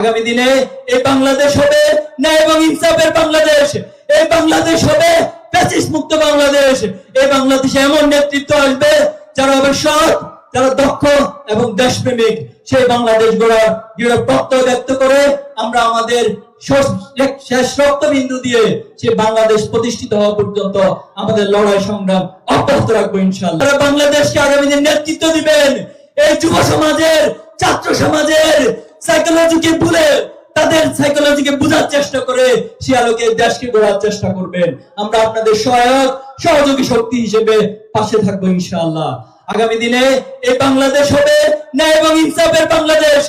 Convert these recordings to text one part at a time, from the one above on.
আগামী দিনে এই বাংলাদেশ হবে ন্যায় এবং ইনসাফের বাংলাদেশ। এই বাংলাদেশ হবে প্যাসিস মুক্ত বাংলাদেশ। এই বাংলাদেশে এমন নেতৃত্ব আসবে যারা হবে সৎ, যারা দক্ষ এবং দেশপ্রেমিক। সেই বাংলাদেশ গড়ার দৃঢ় প্রত্যয় ব্যক্ত করে আমরা আমাদের শেষ- রক্তবিন্দু দিয়ে সে বাংলাদেশ প্রতিষ্ঠিত হওয়া পর্যন্ত আমাদের লড়াই সংগ্রাম অব্যাহত রাখব ইনশাল্লাহ বাংলাদেশকে আগামী দিন নেতৃত্ব দিবেন। এই যুব সমাজের, ছাত্র সমাজের সাইকোলজিকে ভুলে তাদের সাইকোলজিকে বোঝার চেষ্টা করে সে আলোকে দেশকে গড়ার চেষ্টা করবেন। আমরা আপনাদের সহায়ক, সহযোগী শক্তি হিসেবে পাশে থাকব ইনশাআল্লাহ। আগামী দিনে এই বাংলাদেশ হবে ন্যায় এবং ইনসাফের বাংলাদেশ।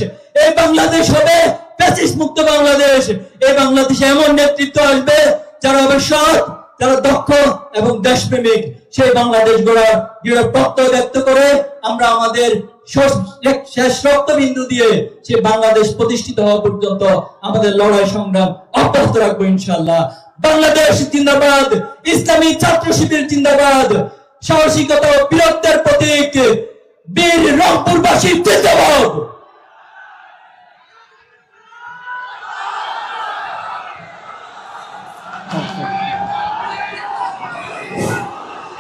এই বাংলাদেশ হবে প্যাসিস মুক্ত বাংলাদেশ। এই বাংলাদেশে এমন নেতৃত্ব আসবে যারা হবে সৎ যারা দক্ষ এবং দেশপ্রেমিক, সেই বাংলাদেশ গড়ার দৃঢ় প্রত্যয় ব্যক্ত করে আমরা আমাদের শেষ- রক্তবিন্দু দিয়ে সে বাংলাদেশ প্রতিষ্ঠিত হওয়া পর্যন্ত আমাদের লড়াই সংগ্রাম অব্যাহত রাখব ইনশাল্লাহ বাংলাদেশ জিন্দাবাদ, ইসলামী ছাত্র শিবির জিন্দাবাদ, সাহসিকতা ও বীরত্বের প্রতীক, বীর রংপুরবাসী জিন্দাবাদ।